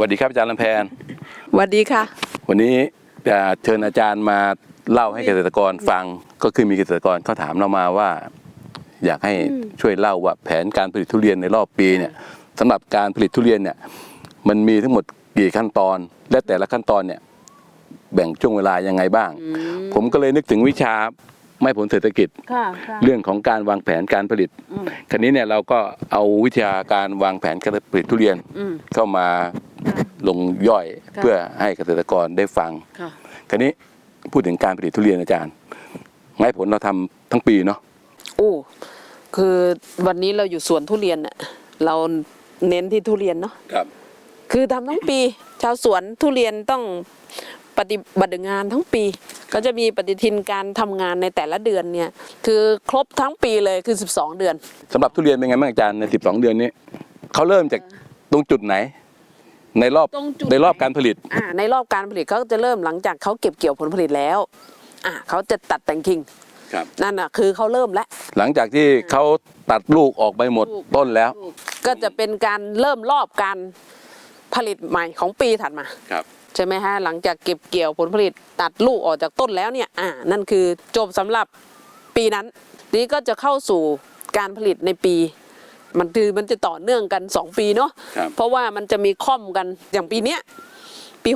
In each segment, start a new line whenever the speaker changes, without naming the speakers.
วัสดีครับอาจารย์ลำแพน
สวัสดีค่ะ
วันนี้จะเชิญอาจารย์มาเล่าให้เกษตรกรฟัง ก็คือมีเกษตรกรเขาถามเรามาว่า อยากให้ช่วยเล่าว่าแผนการผลิตทุเรียนในรอบปีเนี่ยสำหรับการผลิตทุเรียนเนี่ย มันมีทั้งหมดกี่ขั้นตอน และแต่ละขั้นตอนเนี่ย แบ่งช่วงเวลายังไงบ้าง ผมก็เลยนึกถึงวิชา ไม่ผลเศรษฐกิจ
ค่ะค่ะ
เรื่องของการวางแผนการผลิต
อืม
คราวนี้เนี่ยเราก็เอาวิชาการวางแผนการผลิตทุเรียน
อืม
เข้ามาลงย่อย
ค่ะ
เพื่อให้เกษตรกรได้ฟัง
ค่ะ
คราวนี้พูดถึงการผลิตทุเรียนอาจารย์ไม้ผลเราทำทั้งปีเนาะ
โอ้คือวันนี้เราอยู่สวนทุเรียนน่ะเราเน้นที่ทุเรียนเนาะ
ครับ
คือทำทั้งปี ชาวสวนทุเรียนต้อง ปฏิบัติงานทั้งปี ก็จะมีปฏิทินการทำงานในแต่ละเดือนเนี่ยคือครบทั้งปีเลยคือ 12 เดือน
สำหรับทุเรียนเป็นไงบ้างอาจารย์ใน 12 เดือนนี้เขาเริ่มจากตรงจุดไหน ในรอบ
ตรงจุด
ในรอบการผลิต
อ่าในรอบการผลิตเขาจะเริ่มหลังจากเขาเก็บเกี่ยวผลผลิตแล้วอ่าเขาจะตัดแต่งกิ่ง
ครับ
นั่นน่ะคือเขาเริ่มแล้ว
หลังจากที่เขาตัดลูกออกไปหมด
ลูก
ต้นแล้ว
ก็จะเป็นการเริ่มรอบการผลิตใหม่ของปีถัดมา
ครับ
ใช่ไหมฮะหลังจากเก็บเกี่ยวผลผลิตตัดลูกออกจากต้นแล้วเนี่ยอ่านั่นคือจบสำหรับปีนั้น นี้ก็จะเข้าสู่การผลิตในปี มันคือมันจะต่อเนื่องกัน 2 ปีเนาะ
ครับ
เพราะว่ามันจะมีค่อมกันอย่างปีเนี้ยปี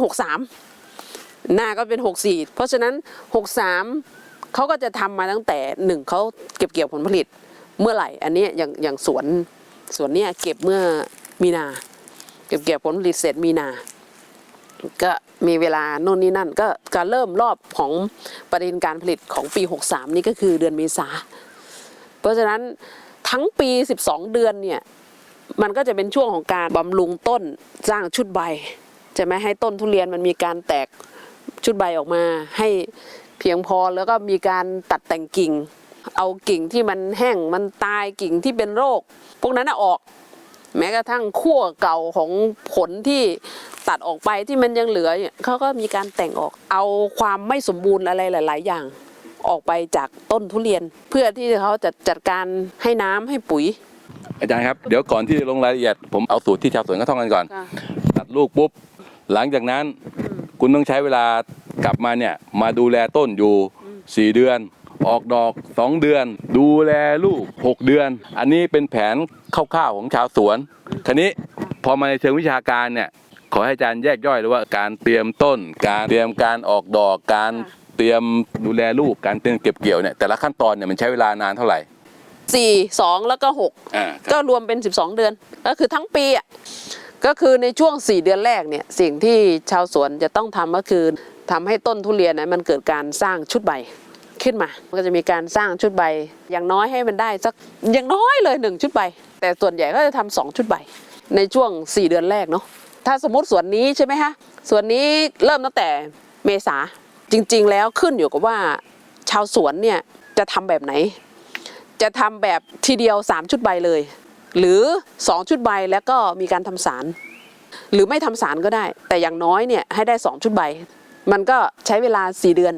63 หน้าก็เป็น 64 เพราะฉะนั้น 63เขาก็จะทำมาตั้งแต่หนึ่งเขาเก็บเกี่ยวผลผลิตเมื่อไหร่ อันเนี้ยอย่างอย่างสวนสวนเนี้ยเก็บเมื่อมีนา เก็บเกี่ยวผลผลิตเสร็จมีนา ก็มีเวลาโน่นนี่นั่น ก็การเริ่มรอบของประเด็นการผลิตของปี 63 นี่ก็คือเดือนเมษา เพราะฉะนั้นทั้งปี 12 เดือนเนี่ยมันก็จะเป็นช่วงของการบำรุงต้นสร้างชุดใบใช่ไหมให้ต้นทุเรียนมันมีการแตกชุดใบออกมา ให้เพียงพอแล้วก็มีการตัดแต่งกิ่ง เอากิ่งที่มันแห้งมันตายกิ่งที่เป็นโรค พวกนั้นออก แม้กระทั่งขั้วเก่าของผลที่ตัดออกไปที่มันยังเหลือเนี่ยเขาก็มีการแต่งออกเอาความไม่สมบูรณ์อะไรหลาย ๆ อย่างออกไปจากต้นทุเรียน เพื่อที่เขาจะจัดการให้น้ำให้ปุ๋ย
อาจารย์ครับ เดี๋ยวก่อนที่จะลงรายละเอียด ผมเอาสูตรที่ชาวสวนเขาท่องกันก่อน ตัดลูกปุ๊บ หลังจากนั้น คุณต้องใช้เวลากลับมาเนี่ยมาดูแลต้นอยู่ 4 เดือน ออกดอก 2 เดือน ดูแลลูก 6 เดือน อันนี้เป็นแผนคร่าวๆของชาวสวนทีนี้พอมาในเชิงวิชาการเนี่ยขอให้อาจารย์แยกย่อยเลยว่าการเตรียมต้น การเตรียมการออกดอกการเตรียมดูแลลูกการเตรียมเก็บเกี่ยวเนี่ยแต่ละขั้นตอนเนี่ยมันใช้เวลานานเท่าไหร่
สี่สองแล้วก็หก
อ่า
ก็รวมเป็น 12 เดือน ก็คือทั้งปีอะก็คือในช่วง 4 เดือนแรกเนี่ยสิ่งที่ชาวสวนจะต้องทำก็คือทำให้ต้นทุเรียนนะมันเกิดการสร้างชุดใบ ขึ้นมา มันก็จะมีการสร้างชุดใบ อย่างน้อยให้มันได้สักอย่างน้อยเลยหนึ่งชุดใบ แต่ส่วนใหญ่ก็จะทำสองชุดใบ ในช่วง 4 เดือนแรกเนาะถ้าสมมติสวนนี้ใช่ไหมคะสวนนี้เริ่มตั้งแต่เมษาจริง ๆ แล้วขึ้นอยู่กับว่าชาวสวนเนี่ยจะทำแบบไหน จะทำแบบทีเดียว 3 ชุดใบเลย หรือ 2 ชุดใบแล้วก็มีการทำสาร หรือไม่ทำสารก็ได้ แต่อย่างน้อยเนี่ยให้ได้ 2 ชุดใบ มันก็ใช้เวลา 4 เดือน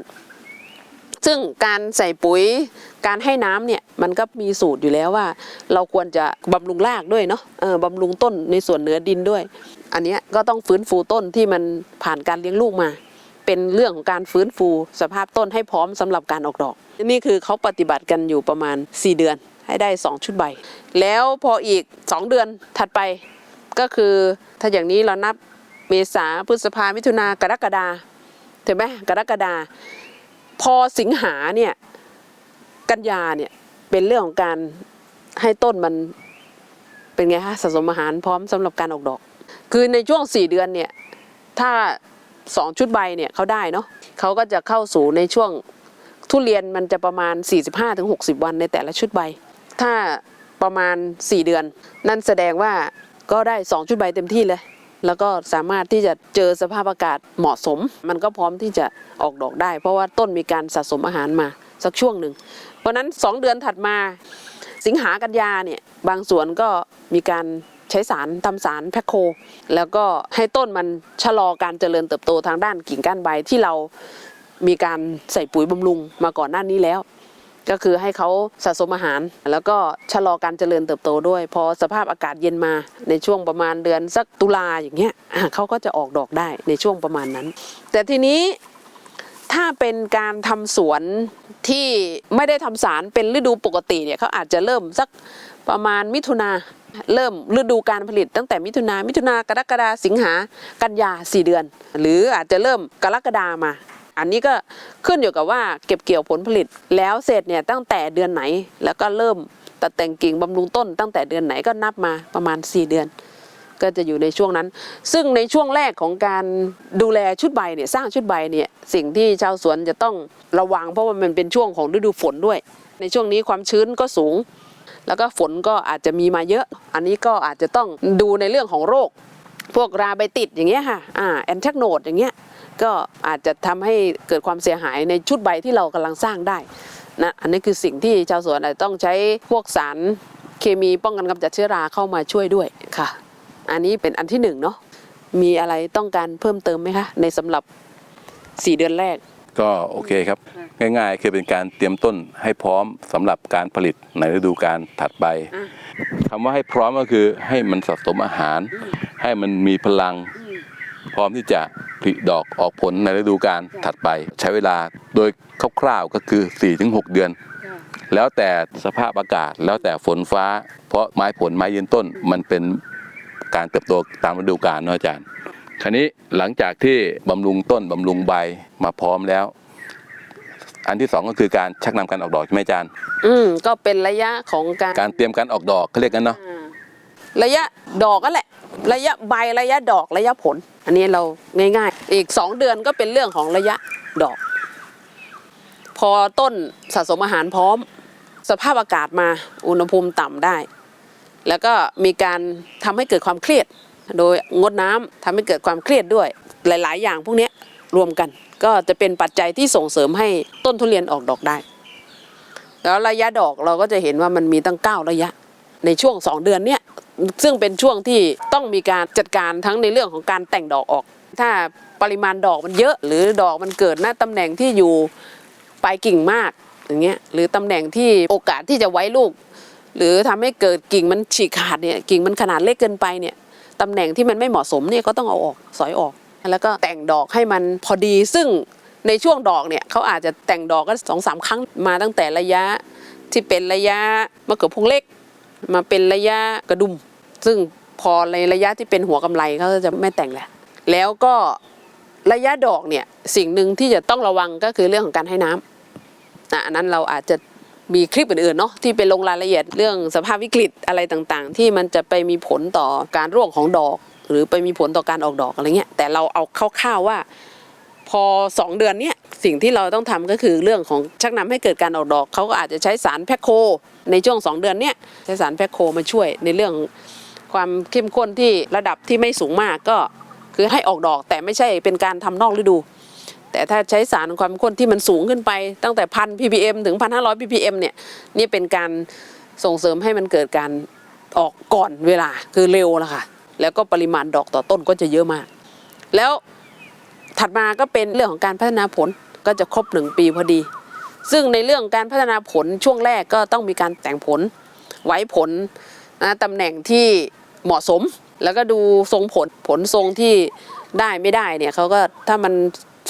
ซึ่งการใส่ปุ๋ยการให้น้ำเนี่ยมันก็มีสูตรอยู่แล้วว่า เราควรจะบำรุงรากด้วยเนาะเออบำรุงต้นในส่วนเหนือดินด้วย อันนี้ก็ต้องฟื้นฟูต้นที่มันผ่านการเลี้ยงลูกมา เป็นเรื่องของการฟื้นฟูสภาพต้นให้พร้อมสำหรับการออกดอก นี่คือเขาปฏิบัติกันอยู่ประมาณ 4 เดือนให้ได้ 2 ชุดใบ แล้วพออีก 2 เดือนถัดไปก็คือถ้าอย่างนี้เรานับเมษาพฤษภามิถุนากรกฎาถูกไหมกรกฎา พอสิงหาเนี่ยกันยาเนี่ยเป็นเรื่องของการให้ต้นมันเป็นไงคะสะสมอาหารพร้อมสำหรับการออกดอก คือในช่วง 4 เดือนเนี่ยถ้าสองชุดใบเนี่ยเขาได้เนาะเขาก็จะเข้าสู่ในช่วงทุเรียนมันจะประมาณ 45-60 วันในแต่ละชุดใบ ถ้าประมาณ 4 เดือน นั่นแสดงว่าก็ได้ 2 ชุดใบเต็มที่เลย แล้วก็สามารถที่จะเจอสภาพอากาศเหมาะสม มันก็พร้อมที่จะออกดอกได้ เพราะว่าต้นมีการสะสมอาหารมาสักช่วงหนึ่ง เพราะนั้น 2 เดือนถัดมาสิงหากันยาเนี่ยบางสวนก็มีการใช้สารทำสารแพคโค แล้วก็ให้ต้นมันชะลอการเจริญเติบโตทางด้านกิ่งก้านใบที่เรามีการใส่ปุ๋ยบำรุงมาก่อนหน้านี้แล้ว ก็คือให้เขาสะสมอาหาร แล้วก็ชะลอการเจริญเติบโตด้วย พอสภาพอากาศเย็นมาในช่วงประมาณเดือนสักตุลาอย่างเงี้ยเขาก็จะออกดอกได้ในช่วงประมาณนั้น แต่ทีนี้ถ้าเป็นการทำสวนที่ไม่ได้ทำสารเป็นฤดูปกติเนี่ยเขาอาจจะเริ่มสักประมาณมิถุนาเริ่มฤดูการผลิตตั้งแต่มิถุนามิถุนากรกฎาสิงหากันยาสี่เดือน หรืออาจจะเริ่มกรกฎามา อันนี้ก็ขึ้นอยู่กับว่าเก็บเกี่ยวผลผลิตแล้วเสร็จเนี่ยตั้งแต่เดือนไหนแล้วก็เริ่มตัดแต่งกิ่งบำรุงต้น ตั้งแต่เดือนไหนก็นับมาประมาณ 4 เดือน ก็จะอยู่ในช่วงนั้น ซึ่งในช่วงแรกของการดูแลชุดใบเนี่ยสร้างชุดใบเนี่ยสิ่งที่ชาวสวนจะต้องระวังเพราะว่ามันเป็นช่วงของฤดูฝนด้วย ในช่วงนี้ความชื้นก็สูง แล้วก็ฝนก็อาจจะมีมาเยอะ อันนี้ก็อาจจะต้องดูในเรื่องของโรค พวกราใบติดอย่างเงี้ยค่ะอ่าแอนแทกโนดอย่างเงี้ย ก็อาจจะทำให้เกิดความเสียหายในชุดใบที่เรากำลังสร้างได้นะอันนี้คือสิ่งที่ชาวสวนอาจจะต้องใช้พวกสารเคมีป้องกันกำจัดเชื้อราเข้ามาช่วยด้วยค่ะ อันนี้เป็นอันที่หนึ่งเนาะมีอะไรต้องการเพิ่มเติมไหมคะ ในสำหรับ 4 เดือนแรก
ก็โอเคครับ ง่ายๆ คือเป็นการเตรียมต้นให้พร้อมสำหรับการผลิตในฤดูกาลถัดไป
อะ
คำว่าให้พร้อมก็คือให้มันสะสมอาหาร ให้มันมีพลัง พร้อมที่จะผลิดอกออกผลในฤดูกาลถัดไป ใช้เวลาโดยคร่าวๆก็คือ 4-6 เดือน แล้วแต่สภาพอากาศแล้วแต่ฝนฟ้า เพราะไม้ผลไม้ยืนต้นมันเป็นการเติบโตตามฤดูกาลเนาะอาจารย์คราวนี้หลังจากที่บำรุงต้นบำรุงใบมาพร้อมแล้ว อันที่สองก็คือการชักนำการออกดอกใช่ไหมอาจารย์
อืมก็เป็นระยะของการ
การเตรียมการออกดอกเขาเรียกกันเนาะ
อ่า ระยะดอกก็แหละ ระยะใบระยะดอกระยะผล อันนี้เราง่าย ๆ อีก 2 เดือนก็เป็นเรื่องของระยะดอก พอต้นสะสมอาหารพร้อม สภาพอากาศมาอุณหภูมิต่ำได้ แล้วก็มีการทำให้เกิดความเครียด โดยงดน้ำทำให้เกิดความเครียดด้วย หลาย ๆ อย่างพวกนี้รวมกัน ก็จะเป็นปัจจัยที่ส่งเสริมให้ต้นทุเรียนออกดอกได้แล้วระยะดอกเราก็จะเห็นว่ามันมีตั้ง9ระยะ ในช่วง 2 เดือนเนี้ย ซึ่งเป็นช่วงที่ต้องมีการจัดการทั้งในเรื่องของการแต่งดอกออก ถ้าปริมาณดอกมันเยอะ หรือดอกมันเกิดหน้าตำแหน่งที่อยู่ปลายกิ่งมากอย่างเงี้ยหรือตำแหน่งที่โอกาสที่จะไว้ลูก หรือทำให้เกิดกิ่งมันฉีกขาดเนี่ยกิ่งมันขนาดเล็กเกินไปเนี่ยตำแหน่งที่มันไม่เหมาะสมเนี่ยก็ต้องเอาออกสอยออก แล้วก็แต่งดอกให้มันพอดีซึ่งในช่วงดอกเนี่ยเขาอาจจะแต่งดอกก็สองสามครั้งมาตั้งแต่ระยะที่เป็นระยะมะเขือพวงเล็ก มาเป็นระยะกระดุม ซึ่งพอในระยะที่เป็นหัวกำไรเขาจะไม่แต่งแหละแล้วก็ระยะดอกเนี่ยสิ่งหนึ่งที่จะต้องระวังก็คือเรื่องของการให้น้ำนะอันนั้นเราอาจจะมีคลิปอื่นๆเนาะที่ไปลงรายละเอียดเรื่องสภาพวิกฤตอะไรต่างๆ ที่มันจะไปมีผลต่อการร่วงของดอก หรือไปมีผลต่อการออกดอกอะไรเงี้ยแต่เราเอาคร่าวๆว่า พอ 2 เดือนเนี้ย สิ่งที่เราต้องทำก็คือเรื่องของชักนำให้เกิดการออกดอกเขาก็อาจจะใช้สารแพคโค ในช่วง 2 เดือนเนี้ยใช้สารแพคโคมาช่วยในเรื่องความเข้มข้นที่ระดับที่ไม่สูงมากก็คือให้ออกดอกแต่ไม่ใช่เป็นการทำนอกฤดู แต่ถ้าใช้สารความเข้มข้นที่มันสูงขึ้นไปตั้งแต่พัน ppm ถึงพันห้าร้อย ppm เนี่ยนี่เป็นการส่งเสริมให้มันเกิดการออกก่อนเวลาคือเร็วแล้วค่ะแล้วก็ปริมาณดอกต่อต้นก็จะเยอะมาก แล้วถัดมาก็เป็นเรื่องของการพัฒนาผล ก็จะครบหนึ่งปีพอดี ซึ่งในเรื่องการพัฒนาผลช่วงแรกก็ต้องมีการแต่งผล ไว้ผลนะตำแหน่งที่เหมาะสม แล้วก็ดูทรงผลผลทรงที่ได้ไม่ได้เนี่ยเขาก็ถ้ามัน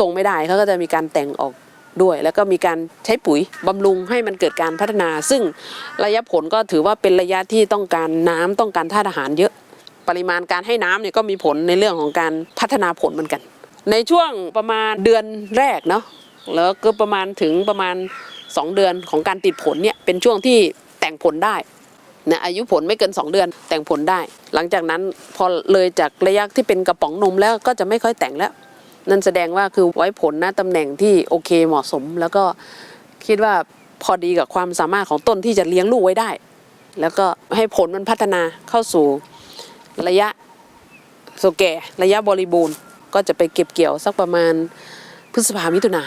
ทรงไม่ได้เขาก็จะมีการแต่งออกด้วย แล้วก็มีการใช้ปุ๋ยบำรุงให้มันเกิดการพัฒนา ซึ่งระยะผลก็ถือว่าเป็นระยะที่ต้องการน้ำต้องการธาตุอาหารเยอะ ปริมาณการให้น้ำเนี่ยก็มีผลในเรื่องของการพัฒนาผลเหมือนกัน ในช่วงประมาณเดือนแรกเนาะ แล้วก็ประมาณถึงประมาณ 2 เดือนของการติดผลเนี่ยเป็นช่วงที่แต่งผลได้นะอายุผลไม่เกิน 2 เดือนแต่งผลได้ หลังจากนั้นพอเลยจากระยะที่เป็นกระป๋องนมแล้วก็จะไม่ค่อยแต่งแล้ว นั่นแสดงว่าคือไว้ผลนะตำแหน่งที่โอเคเหมาะสม แล้วก็คิดว่าพอดีกับความสามารถของต้นที่จะเลี้ยงลูกไว้ได้ แล้วก็ให้ผลมันพัฒนาเข้าสู่ระยะโซแก่ระยะบริบูรณ์ ก็จะไปเก็บเกี่ยวสักประมาณพฤษภามิถุนา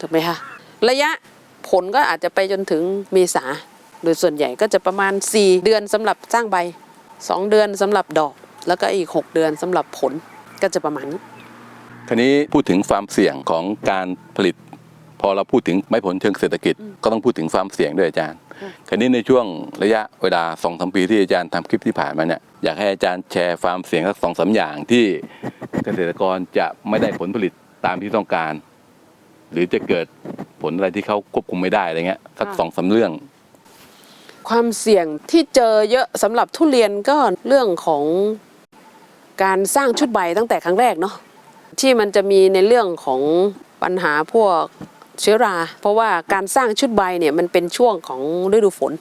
ถูกไหมคะระยะผลก็อาจจะไปจนถึงเมษาโดยส่วนใหญ่ก็จะประมาณ 4 เดือนสำหรับสร้างใบ 2 เดือนสำหรับดอก แล้วก็อีก 6 เดือนสำหรับผลก็จะประมาณนี้
คราวนี้พูดถึงความเสี่ยงของการผลิต พอเราพูดถึงไม้ผลเชิงเศรษฐกิจ ก็ต้องพูดถึงความเสี่ยงด้วยอาจารย์คราวนี้ในช่วงระยะเวลาสองสามปีที่อาจารย์ทำคลิปที่ผ่านมาเนี่ยอยากให้อาจารย์แชร์ความเสี่ยงสักสองสามอย่างที่เกษตรกรจะไม่ได้ผลผลิตตามที่ต้องการ หรือจะเกิดผลอะไรที่เขาควบคุมไม่ได้อะไรเงี้ยสัก
ค่ะ
สองสามเรื่อง
ความเสี่ยงที่เจอเยอะสำหรับทุเรียนก็เรื่องของการสร้างชุดใบตั้งแต่ครั้งแรกเนาะที่มันจะมีในเรื่องของปัญหาพวกเชื้อรา เพราะว่าการสร้างชุดใบเนี่ยมันเป็นช่วงของฤดูฝน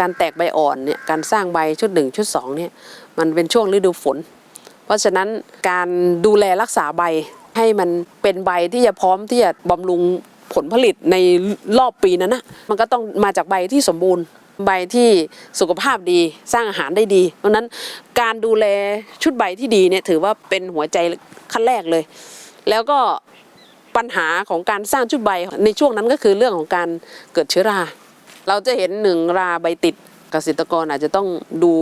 การแตกใบอ่อนเนี่ยการสร้างใบชุดหนึ่งชุดสองเนี่ยมันเป็นช่วงฤดูฝน เพราะฉะนั้นการดูแลรักษาใบ ให้มันเป็นใบที่จะพร้อมที่จะบำรุงผลผลิตในรอบปีนั้นนะมันก็ต้องมาจากใบที่สมบูรณ์ใบที่สุขภาพดีสร้างอาหารได้ดีเพราะฉะนั้นการดูแลชุดใบที่ดีเนี่ยถือว่าเป็นหัวใจขั้นแรกเลย แล้วก็ปัญหาของการสร้างชุดใบในช่วงนั้นก็คือเรื่องของการเกิดเชื้อรา เราจะเห็นหนึ่งราใบติดเกษตรกรอาจจะต้องดู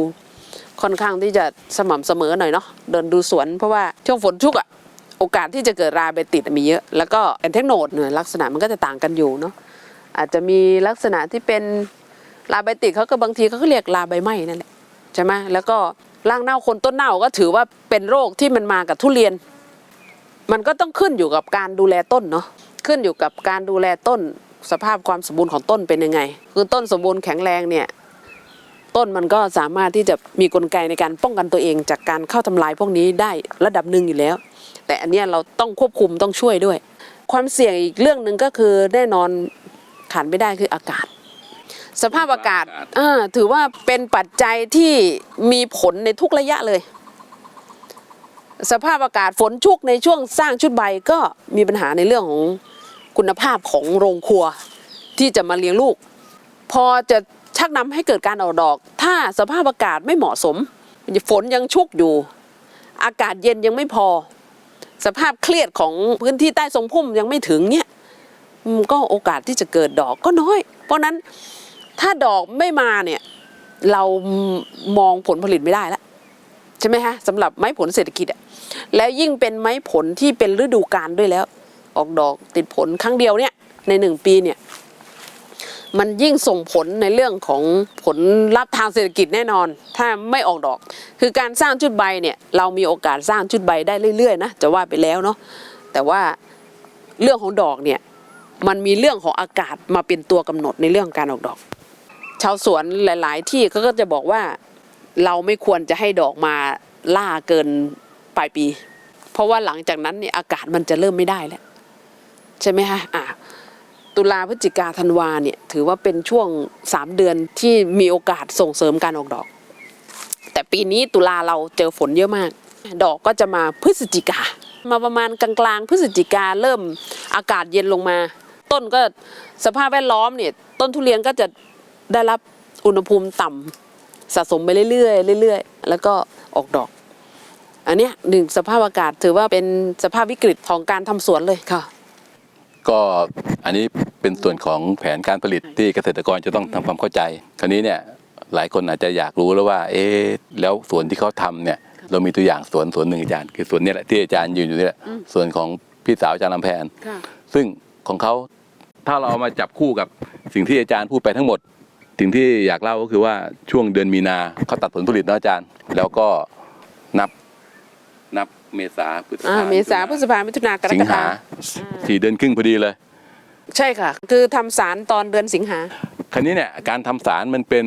ค่อนข้างที่จะสม่ำเสมอหน่อยเนาะเดินดูสวนเพราะว่าช่วงฝนชุกอะ โอกาสที่จะเกิดราใบติดมีเยอะ แล้วก็แอนเทคโนดเนี่ยลักษณะมันก็จะต่างกันอยู่เนาะอาจจะมีลักษณะที่เป็นราใบติดเขาก็บางทีเขาก็เรียกราใบไหม้นั่นแหละใช่ไหมแล้วก็ร่ากเน่าคนต้นเน่าก็ถือว่าเป็นโรคที่มันมากับทุเรียน มันก็ต้องขึ้นอยู่กับการดูแลต้นเนาะขึ้นอยู่กับการดูแลต้นสภาพความสมบูรณ์ของต้นเป็นยังไง คือต้นสมบูรณ์แข็งแรงเนี่ยต้นมันก็สามารถที่จะมีกลไกในการป้องกันตัวเองจากการเข้าทำลายพวกนี้ได้ระดับหนึ่งอยู่แล้ว แต่อันเนี้ยเราต้องควบคุมต้องช่วยด้วย ความเสี่ยงอีกเรื่องหนึ่งก็คือแน่นอนขาดไม่ได้คืออากาศ สภาพอากาศ
อากาศ
อ่าถือว่าเป็นปัจจัยที่มีผลในทุกระยะเลย สภาพอากาศฝนชุกในช่วงสร้างชุดใบก็มีปัญหาในเรื่องของคุณภาพของโรงครัวที่จะมาเลี้ยงลูก พอจะชักนำให้เกิดการออกดอก ถ้าสภาพอากาศไม่เหมาะสมฝนยังชุกอยู่ อากาศเย็นยังไม่พอ สภาพเครียดของพื้นที่ใต้ทรงพุ่มยังไม่ถึงเนี่ยก็โอกาสที่จะเกิดดอกก็น้อย เพราะฉะนั้นถ้าดอกไม่มาเนี่ยเรามองผลผลิตไม่ได้แล้วใช่ไหมฮะสำหรับไม้ผลเศรษฐกิจอะแล้วยิ่งเป็นไม้ผลที่เป็นฤดูกาลด้วยแล้ว ออกดอกติดผลครั้งเดียวเนี่ยในหนึ่งปีเนี่ย มันยิ่งส่งผลในเรื่องของผลลัพธ์ทางเศรษฐกิจแน่นอน ถ้าไม่ออกดอก คือการสร้างชุดใบเนี่ยเรามีโอกาสสร้างชุดใบได้เรื่อยๆนะจะว่าไปแล้วเนาะแต่ว่าเรื่องของดอกเนี่ยมันมีเรื่องของอากาศมาเป็นตัวกำหนดในเรื่องการออกดอก ชาวสวนหลาย ๆ ที่เขาก็จะบอกว่าเราไม่ควรจะให้ดอกมาล่าเกินปลายปี เพราะว่าหลังจากนั้นเนี่ยอากาศมันจะเริ่มไม่ได้แล้วใช่ไหมฮะอะ ตุลาพฤศจิกาธันวาเนี่ยถือว่าเป็นช่วงสามเดือนที่มีโอกาสส่งเสริมการออกดอก แต่ปีนี้ตุลาเราเจอฝนเยอะมาก ดอกก็จะมาพฤศจิกา มาประมาณกลางๆพฤศจิกาเริ่มอากาศเย็นลงมา ต้นก็สภาพแวดล้อมเนี่ยต้นทุเรียนก็จะได้รับอุณหภูมิต่ำสะสมไปเรื่อยๆเรื่อยๆ แล้วก็ออกดอก อันเนี้ยหนึ่งสภาพอากาศถือว่าเป็นสภาพวิกฤตของการทำสวนเลยค่ะ
ก็อันนี้เป็นส่วนของแผนการผลิตที่เกษตรกรจะต้องทำความเข้าใจ คราวนี้เนี่ยหลายคนอาจจะอยากรู้แล้วว่า เอ๊ะแล้วสวนที่เขาทำเนี่ย เรามีตัวอย่างสวนสวนหนึ่งอาจารย์ คือสวนเนี้แหละที่อาจารย์ยืนอยู่นี่แหละส่วนของพี่สาวอาจารย์ลำแพน
ค่ะ
ซึ่งของเขาถ้าเราเอามาจับคู่กับสิ่งที่อาจารย์พูดไปทั้งหมด สิ่งที่อยากเล่าก็คือว่าช่วงเดือนมีนาเขาตัดผลผลิตนะอาจารย์ แล้วก็นับนับเมษาพฤษ
อ่า
ภา
เมษาพฤษภามิถุนากร
สิง
กฎา
หา สี่เดือนครึ่งพอดีเลย
ใช่ค่ะ คือทำสารตอนเดือนสิงหา
คราวนี้เนี่ยการทำสารมันเป็น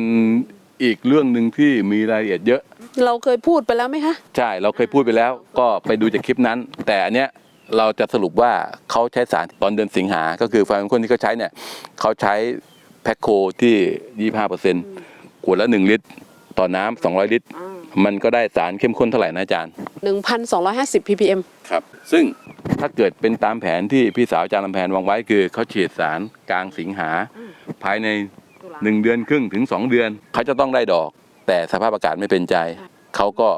อีกเรื่องหนึ่งที่มีรายละเอียดเยอะ
เราเคยพูดไปแล้วไหมคะ
ใช่ เราเคยพูดไปแล้วก็ไปดูจากคลิปนั้น แต่อันเนี้ยเราจะสรุปว่าเขาใช้สารตอนเดือนสิงหา ก็คือฟาร์มคนที่เขาใช้เนี่ยเขาใช้แพ็คโคที่ 25เปอร์เซ็นต์ขวดละ 1 ลิตร ต่อน้ำ200 ลิตร มันก็ได้สารเข้มข้นเท่าไหร่นะอาจารย์
1,250 ppm
ครับ ซึ่งถ้าเกิดเป็นตามแผนที่พี่สาวอาจารย์ลำแพนวางไว้คือเขาฉีดสารกลางสิงหา ภายใน 1 เดือนครึ่งถึง 2 เดือน เขาจะต้องได้ดอก แต่สภาพอากาศไม่เป็นใจ เขาก็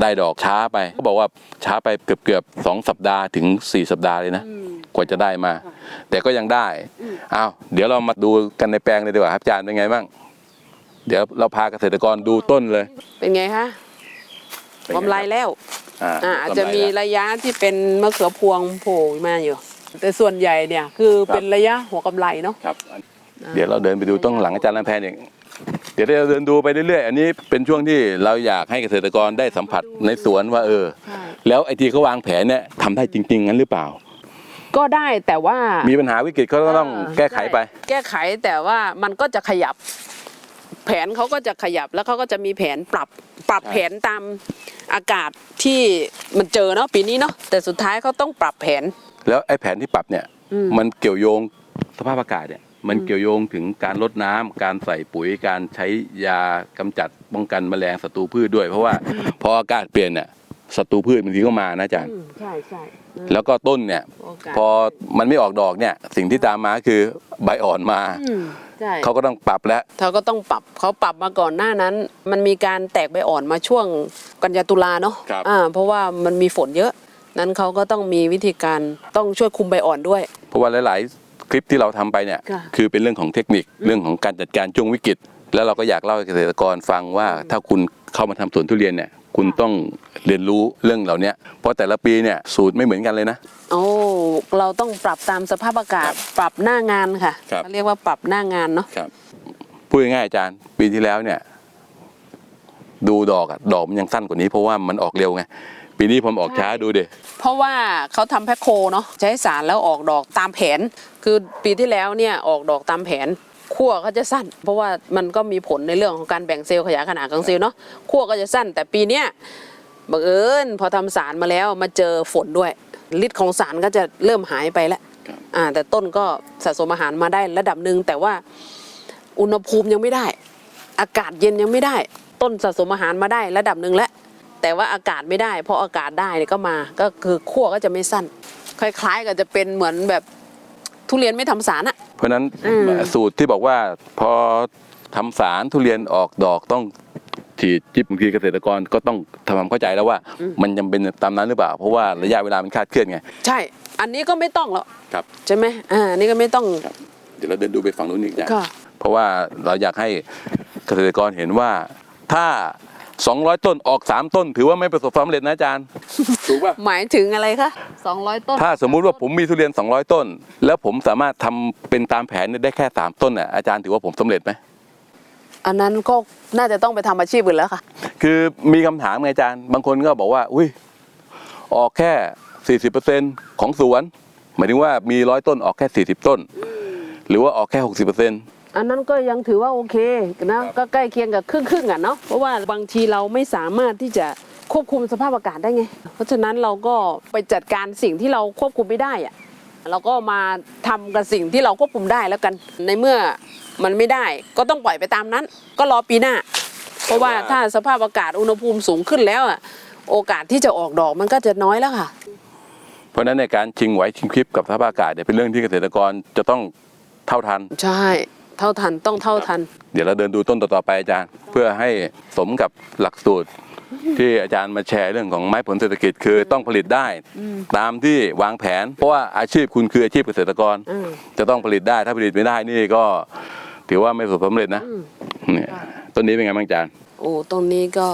ได้ดอกช้าไปเขาบอกว่าช้าไปเกือบเกือบๆสองสัปดาห์ถึง 4 สัปดาห์เลยนะ กว่าจะได้มา แต่ก็ยังได้อ้าวเดี๋ยวเรามาดูกันในแปลงเลยดีกว่าครับอาจารย์เป็นไงบ้างเดี๋ยวเราพาเกษตรกรดูต้นเลย
เป็นไงคะ
เป็นไง
กำไรแล้ว
อ่า
อ่าอาจจะมี
กำไรแล้ว
ระยะที่เป็นมะเขือพวงโผล่มาอยู่ แต่ส่วนใหญ่เนี่ยคือเป็นระยะหัวกำไรเนาะ
ครับเดี๋ยวเราเดินไปดูต้องหลังอาจารย์ลำแพนเองเดี๋ยวเราเดินดูไปเรื่อยๆ อันนี้เป็นช่วงที่เราอยากให้เกษตรกรได้สัมผัสในสวนว่าเออ
ใช่
แล้วไอ้ที่เขาวางแผนเนี่ยทำได้จริง ๆ งั้นหรือเปล่า
ก็ได้แต่ว่า
มีปัญหาวิกฤตเขาก็ต้อง
เแก้
ไขไป
ใช่แก้ไขแต่ว่ามันก็จะขยับ แผนเขาก็จะขยับแล้วเขาก็จะมีแผนปรับปรับ
ใช่
แผนตามอากาศที่มันเจอเนาะปีนี้เนาะแต่สุดท้ายเขาต้องปรับแผน
แล้วไอ้แผนที่ปรับเนี่ย
อืม
มันเกี่ยวโยงสภาพอากาศเนี่ยมันเกี่ยวโยงถึงการลดน้ำการใส่ปุ๋ยการใช้ยากำจัดป้องกันแมลงศัตรูพืชด้วย เพราะว่าพออากาศเปลี่ยนเนี่ยศัตรูพืชบางทีก็มานะอาจารย์
ใช่ใช่
แล้วก็ต้นเนี่ย พอมันไม่ออกดอกเนี่ย สิ่งที่ตามมาคือใบอ่อนมา
ใช่
เขาก็ต้องปรับแล้ว
เขาก็ต้องปรับเขาปรับมาก่อนหน้านั้น มันมีการแตกใบอ่อนมาช่วงกันยาตุลาเนาะ
ครับ
อ่าเพราะว่ามันมีฝนเยอะ นั้นเขาก็ต้องมีวิธีการต้องช่วยคุมใบอ่อนด้วย
เพราะว่าหลาย ๆ คลิปที่เราทำไปเนี่ย
ค่ะ
คือเป็นเรื่องของเทคนิคเรื่องของการจัดการช่วงวิกฤต แล้วเราก็อยากเล่าให้เกษตรกรฟังว่าถ้าคุณเข้ามาทำสวนทุเรียนเนี่ย คุณต้องเรียนรู้เรื่องเหล่านี้เพราะแต่ละปีเนี่ยสูตรไม่เหมือนกันเลยนะ
โอ้เราต้องปรับตามสภาพอากาศ ปรับหน้างานค่ะ
ครับ
เขาเรียกว่าปรับหน้างานเนาะ
ครับพูดง่ายๆอาจารย์ ปีที่แล้วเนี่ย ดูดอกอะดอกมันยังสั้นกว่านี้เพราะว่ามันออกเร็วไงปีนี้ผมออกช้าดูดิ
เพราะว่าเขาทำแพ็คโคเนาะใช้สารแล้วออกดอกตามแผน คือปีที่แล้วเนี่ยออกดอกตามแผน ขั้วก็จะสั้น เพราะว่ามันก็มีผลในเรื่องของการแบ่งเซลล์ขยายขนาดของเซลล์เนาะขั้วก็จะสั้น แต่ปีเนี้ยบังเอิญพอทำสารมาแล้วมาเจอฝนด้วยฤทธิ์ของสารก็จะเริ่มหายไปแล้ว
ครับ
อ่าแต่ต้นก็สะสมอาหารมาได้ระดับหนึ่งแต่ว่าอุณหภูมิยังไม่ได้ อากาศเย็นยังไม่ได้ ต้นสะสมอาหารมาได้ระดับหนึ่งแล้วแต่ว่าอากาศไม่ได้พออากาศได้เนี่ยก็มาก็คือขั้วก็จะไม่สั้น คล้ายๆกับจะเป็นเหมือนแบบทุเรียนไม่ทำสารอะ
เพ ราะฉะนั้น
อืม
สูตรที่บอกว่าพอทำสารทุเรียนออกดอกต้องฉีดจิบบางทีเกษตรกรก็ต้องทำความเข้าใจแล้วว่า มันจำเป็นตามนั้นหรือเปล่า เพราะว่าระยะเวลามันคลาดเคลื่อนไง
ใช่ อันนี้ก็ไม่ต้องแล้ว
ครับ
ใช่ไหมอ่าอันนี้ก็ไม่ต้อง
เดี๋ยวเราเดินดูไปฝั่งนู้นอีกจ้ะ
ค่ะ
เพราะว่าเราอยากให้เกษตรกรเห็นว่าถ้า 200 ต้นออก 3 ต้น ถือว่าไม่ประสบความสำเร็จนะอาจารย์ถูกป่ะ
หมายถึงอะไรคะสองร้อยต้น
ถ้าสมมุติว่าผมมีทุเรียน 200 ต้น แล้วผมสามารถทำเป็นตามแผนได้แค่ 3 ต้นน่ะอาจารย์ถือว่าผมสำเร็จไหม
อันนั้นก็น่าจะต้องไปทำอาชีพอื่นแล้วค่ะ
คือมีคำถามไงอาจารย์ บางคนก็บอกว่า อุ้ย ออกแค่ 40%ของสวน หมายถึงว่ามีร้อยต้นออกแค่ 40 ต้น หรือว่าออกแค่ 60%
อันนั้นก็ยังถือว่าโอเคนะก็ใกล้เคียงกับครึ่งครึ่งๆอะเนาะเพราะว่าบางทีเราไม่สามารถที่จะควบคุมสภาพอากาศได้ไง เพราะฉะนั้นเราก็ไปจัดการสิ่งที่เราควบคุมไม่ได้อะเราก็มาทำกับสิ่งที่เราควบคุมได้แล้วกัน ในเมื่อมันไม่ได้ก็ต้องปล่อยไปตามนั้น ก็รอปีหน้า เพราะว่าถ้าสภาพอากาศอุณหภูมิสูงขึ้นแล้วอะโอกาสที่จะออกดอกมันก็จะน้อยแล้วค่ะ
เพราะฉะนั้นในการชิงไหวชิงคลิปกับสภาพอากาศเนี่ยเป็นเรื่องที่เกษตรกรจะต้องเท่าทัน
ใช่ เท่าทันต้องเท่าทัน
เดี๋ยวเราเดินดูต้นต่อๆไปอาจารย์ เพื่อให้สมกับหลักสูตร ที่อาจารย์มาแชร์เรื่องของไม้ผลเศรษฐกิจคือต้องผลิตได้ ตามที่วางแผน เพราะว่าอาชีพคุณคืออาชีพเกษตรกร
อืม
จะต้องผลิตได้ถ้าผลิตไม่ได้นี่ก็ ถือว่าไม่ประสบความสำเร็จนะเนี่ยต้นนี้เป็นไงบ้างอาจารย์
โอ้ตรงนี้ก็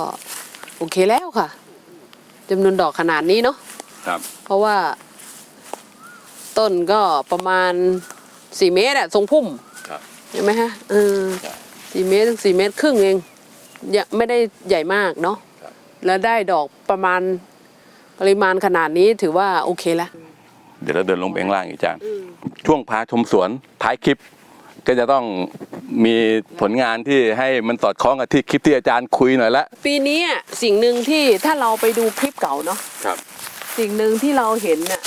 โอเคแล้วค่ะจำนวนดอกขนาดนี้เนาะ
ครับ
เพราะว่า ต้นก็ประมาณสี่เมตรอะทรงพุ่ม
ครับ
เห็นไหมฮะเออ
ครับ
สี่เมตรถึงสี่เมตรครึ่งเองยังไม่ได้ใหญ่มากเนาะ
ครับ
แล้วได้ดอกประมาณปริมาณขนาดนี้ถือว่าโอเคแล้ว
เดี๋ยวเราเดินลงไปข้างล่างอีกอาจารย์ช่วงพาชมสวนท้ายคลิป ก็จะต้องมีผลงานที่ให้มันสอดคล้องกับที่คลิปที่อาจารย์คุยหน่อยละ
ปีนี้อะสิ่งหนึ่งที่ถ้าเราไปดูคลิปเก่าเนาะ
ครับ
สิ่งหนึ่งที่เราเห็นน่ะ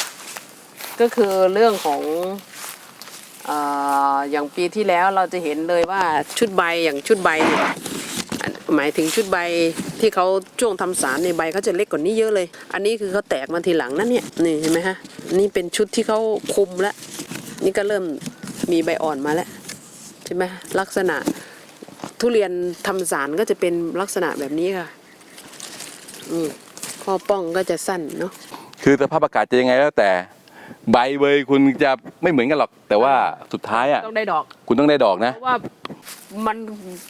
ก็คือเรื่องของเอย่างปีที่แล้วเราจะเห็นเลยว่าชุดใบอย่างชุดใบเนี่ยหมายถึงชุดใบที่เขาช่วงทำสารในใบเขาจะเล็กกว่านี้เยอะเลย อันนี้คือเขาแตกมาทีหลังนั่นเนี่ยนี่เห็นไหมฮะนี่เป็นชุดที่เขาคุมแล้ว นี่ก็เริ่มมีใบอ่อนมาแล้วใช่ไหมลักษณะทุเรียนทำสารก็จะเป็นลักษณะแบบนี้ค่ะอืมข้อป้องก็จะสั้นเนาะ
คือสภาพอากาศจะยังไงแล้วแต่ ใบเบยคุณจะไม่เหมือนกันหรอก แต่ว่าสุดท้ายอะ
ต้องได้ดอก
คุณต้องได้ดอกนะ
เพราะว่ามัน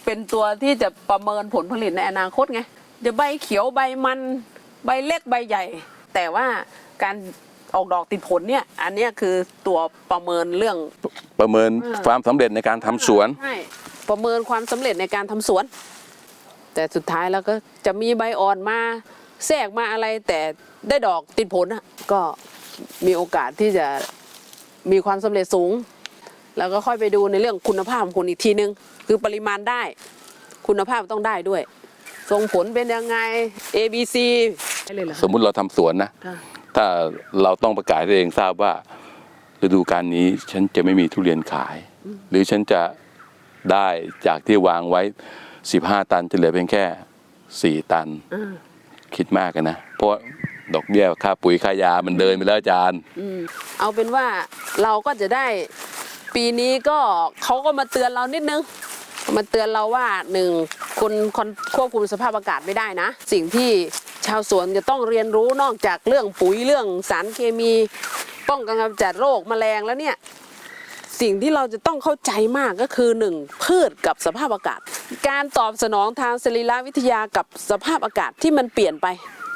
เป็นตัวที่จะประเมินผลผลิตในอนาคตไงจะใบเขียวใบมัน ใบเล็กใบใหญ่ แต่ว่าการออกดอกติดผลเนี่ยอันเนี้ยคือตัวประเมินเรื่อง
ประเมิน
เออ
ความสำเร็จในการทำสวน
ใช่ประเมินความสำเร็จในการทำสวน แต่สุดท้ายแล้วก็จะมีใบอ่อนมาแทรกมาอะไรแต่ได้ดอกติดผลอะก็ มีโอกาสที่จะมีความสำเร็จสูง แล้วก็ค่อยไปดูในเรื่องคุณภาพของคุณอีกทีนึง คือปริมาณได้ คุณภาพต้องได้ด้วยทรงผลเป็นยังไง A B C ได้เลยเหรอ
สมมุติเราทำสวนนะ
ค่ะ
ถ้าเราต้องประกาศให้ตัวเองทราบว่าฤดูการนี้ฉันจะไม่มีทุเรียนขาย หรือฉันจะได้จากที่วางไว้ 15 ตันจะเหลือเพียงแค่ 4 ตัน
อ่า
คิดมากกันนะ เพราะว่า ดอกเบี้ยค่าปุ๋ยค่ายามันเดินไปแล้วอาจารย์
อืมเอาเป็นว่าเราก็จะได้ปีนี้ก็เขาก็มาเตือนเรานิดนึง มาเตือนเราว่าหนึ่งคุณคนควบคุมสภาพอากาศไม่ได้นะ สิ่งที่ชาวสวนจะต้องเรียนรู้นอกจากเรื่องปุ๋ยเรื่องสารเคมี ป้องกันกำจัดโรคแมลงแล้วเนี่ย สิ่งที่เราจะต้องเข้าใจมากก็คือหนึ่งพืชกับสภาพอากาศ การตอบสนองทางสรีรวิทยากับสภาพอากาศที่มันเปลี่ยนไป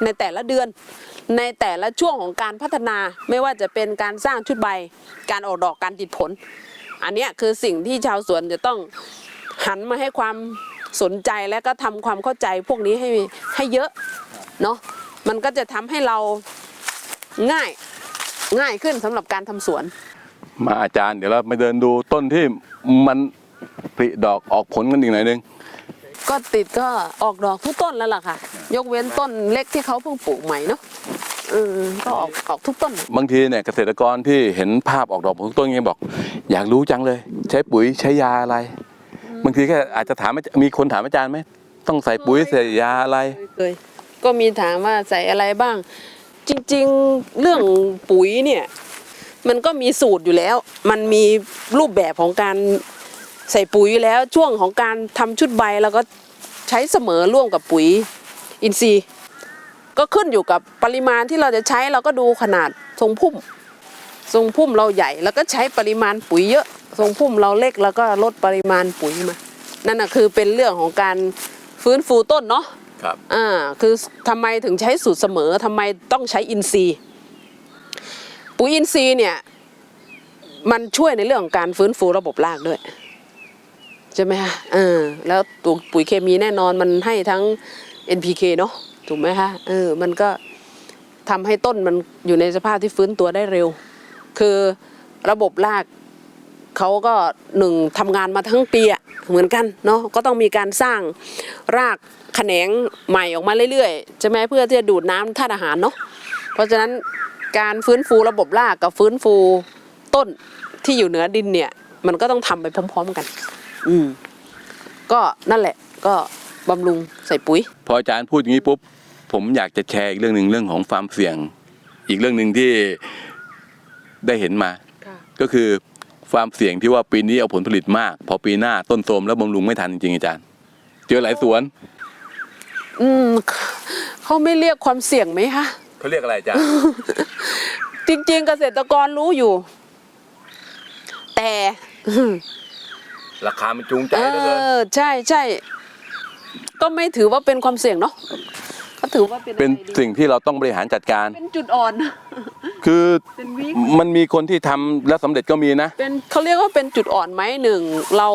ในแต่ละเดือน ในแต่ละช่วงของการพัฒนาไม่ว่าจะเป็นการสร้างชุดใบ การออกดอกการติดผล อันนี้คือสิ่งที่ชาวสวนจะต้องหันมาให้ความสนใจและก็ทำความเข้าใจพวกนี้ให้ให้เยอะเนาะมันก็จะทำให้เราง่ายง่ายขึ้นสำหรับการทำสวน
มาอาจารย์เดี๋ยวเราไปเดินดูต้นที่มันผลิดอกออกผลกันอีกหน่อยนึง
ก็ติดก็ออกดอกทุกต้นแล้วล่ะค่ะ ยกเว้นต้นเล็กที่เขาเพิ่งปลูกใหม่เนาะเออก็ออกออกทุกต้น
บางทีเนี่ยเกษตรกรที่เห็นภาพออกดอกผลทุกต้นยังบอก อยากรู้จังเลย ใช้ปุ๋ยใช้ยาอะไร บางทีก็อาจจะถามอาจมีคนถามอาจารย์ไหมต้องใส่ปุ๋ยใส่ยาอะไร
เคยก็มีถามว่าใส่อะไรบ้าง จริงๆเรื่องปุ๋ยเนี่ย มันก็มีสูตรอยู่แล้ว มันมีรูปแบบของการ ใส่ปุ๋ยอยู่แล้วช่วงของการทำชุดใบแล้วก็ใช้เสมอร่วมกับปุ๋ยอินทรีย์ ก็ขึ้นอยู่กับปริมาณที่เราจะใช้เราก็ดูขนาดทรงพุ่ม ทรงพุ่มเราใหญ่ แล้วก็ใช้ปริมาณปุ๋ยเยอะ ทรงพุ่มเราเล็กแล้วก็ลดปริมาณปุ๋ยมา นั่นน่ะคือเป็นเรื่องของการฟื้นฟูต้นเนาะ
ครับ
อ่าคือทำไมถึงใช้สูตรเสมอทำไมต้องใช้อินทรีย์ ปุ๋ยอินทรีย์เนี่ยมันช่วยในเรื่องของการฟื้นฟูระบบรากด้วย ใช่ไหมคะเออแล้วตัวปุ๋ยเคมีแน่นอนมันให้ทั้ง NPK เนาะถูกไหมคะเออมันก็ทำให้ต้นมันอยู่ในสภาพที่ฟื้นตัวได้เร็ว คือระบบรากเขาก็หนึ่งทำงานมาทั้งปีอะเหมือนกันเนาะก็ต้องมีการสร้างรากแขนงใหม่ออกมาเรื่อยๆใช่ไหมเพื่อที่จะดูดน้ำธาตุอาหารเนาะเพราะฉะนั้นการฟื้นฟูระบบรากกับฟื้นฟูต้นที่อยู่เหนือดินเนี่ย มันก็ต้องทำไปพร้อม ๆ กัน อืมก็นั่นแหละ ก็บำรุงใส่ปุ๋ย
พออาจารย์พูดอย่างนี้ปุ๊บผมอยากจะแชร์อีกเรื่องหนึ่งเรื่องของความเสี่ยง อีกเรื่องหนึ่งที่ได้เห็นมา ก็คือความเสี่ยงที่ว่าปีนี้เอาผลผลิตมาก พอปีหน้าต้นโทรมแล้วบำรุงไม่ทันจริงๆอาจารย์ เจอหลายสวน
อืมเขาไม่เรียกความเสี่ยงไหมคะ
เขาเรียกอะไรอาจารย์
จริง ๆ เกษตรกรรู้อยู่ แต่
ราคามันจูงใจ
เอ
เหลือเกิน
อใช่ใช่ก็ไม่ถือว่าเป็นความเสี่ยงเนาะก็ถือว่าเป็น
เป็น
อะไรดี
สิ่งที่เราต้องบริหารจัดการ
เป็นจุดอ่อน
คือ
เป็นวิก
มันมีคนที่ทำแล้วสำเร็จก็มีนะ
เป็นเขาเรียกว่าเป็นจุดอ่อนไหมหนึ่งเรา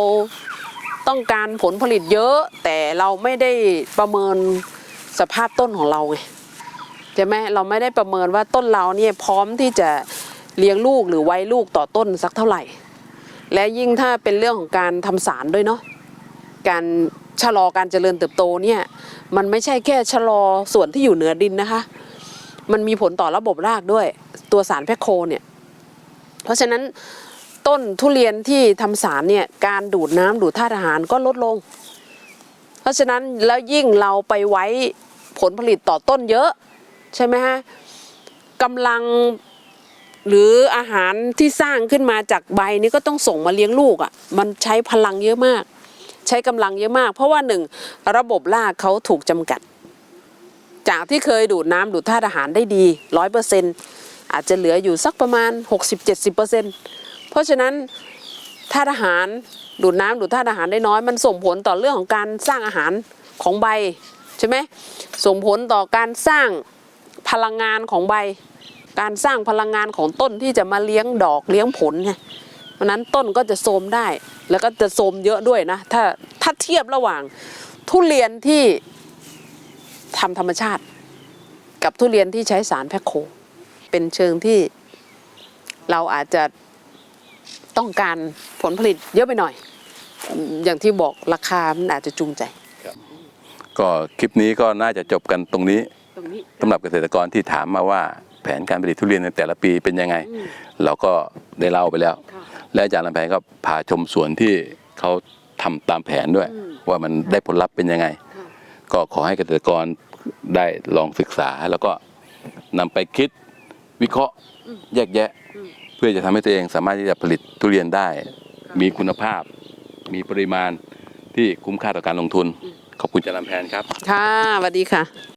ต้องการผลผลิตเยอะ แต่เราไม่ได้ประเมินสภาพต้นของเราไงใช่ไหมเราไม่ได้ประเมินว่าต้นเราเนี่ยพร้อมที่จะเลี้ยงลูกหรือไว้ลูกต่อต้นสักเท่าไหร่ และยิ่งถ้าเป็นเรื่องของการทำสารด้วยเนาะการชะลอการเจริญเติบโตเนี่ยมันไม่ใช่แค่ชะลอส่วนที่อยู่เหนือดินนะคะ มันมีผลต่อระบบรากด้วย ตัวสารแพคโคเนี่ยเพราะฉะนั้นต้นทุเรียนที่ทำสารเนี่ยการดูดน้ำดูดธาตุอาหารก็ลดลง เพราะฉะนั้นแล้วยิ่งเราไปไว้ผลผลิตต่อต้นเยอะ ใช่ไหมฮะกำลัง หรืออาหารที่สร้างขึ้นมาจากใบนี้ก็ต้องส่งมาเลี้ยงลูกอะ่ะมันใช้พลังเยอะมาก ใช้กำลังเยอะมาก เพราะว่าหนึ่งระบบรากเขาถูกจำกัด จากที่เคยดูดน้ำดูดธาตุอาหารได้ดีร้อยเปอร์เซ็นอาจจะเหลืออยู่สักประมาณ 60-70%เพราะฉะนั้นธาตุอาหารดูดน้ำดูดธาตุอาหารได้น้อยมันส่งผลต่อเรื่องของการสร้างอาหารของใบใช่ไหมส่งผลต่อการสร้างพลังงานของใบ การสร้างพลังงานของต้นที่จะมาเลี้ยงดอกเลี้ยงผลไงเพราะฉะนั้นต้นก็จะโทรมได้แล้วก็จะโทรมเยอะด้วยนะ ถ้าถ้าเทียบระหว่างทุเรียนที่ทำธรรมชาติ กับทุเรียนที่ใช้สารแพคโค เป็นเชิงที่เราอาจจะต้องการผลผลิตเยอะไปหน่อย อย่างที่บอกราคามันอาจจะจูงใจ
ก็คลิปนี้ก็น่าจะจบกันตรงนี้
ตรงนี้
สำหรับเกษตรกรที่ถามมาว่า แผนการผลิตทุเรียนในแต่ละปีเป็นยังไง เราก็ได้เล่าไปแล้ว
ค่ะ
และอาจารย์ลำแพงก็พาชมสวนที่เขาทำตามแผนด้วย
อืม
ว่ามันได้ผลลัพธ์เป็นยังไง
ค่ะ
ก็ขอให้เกษตรกรได้ลองศึกษาแล้วก็นำไปคิดวิเคราะห์แยกแยะ เพื่อจะทำให้ตัวเองสามารถที่จะผลิตทุเรียนได้ มีคุณภาพ มีปริมาณที่คุ้มค่าต่อการลงทุน ขอบคุณอาจารย์ลำแพนครับ
ค่ะสวัสดีค่ะ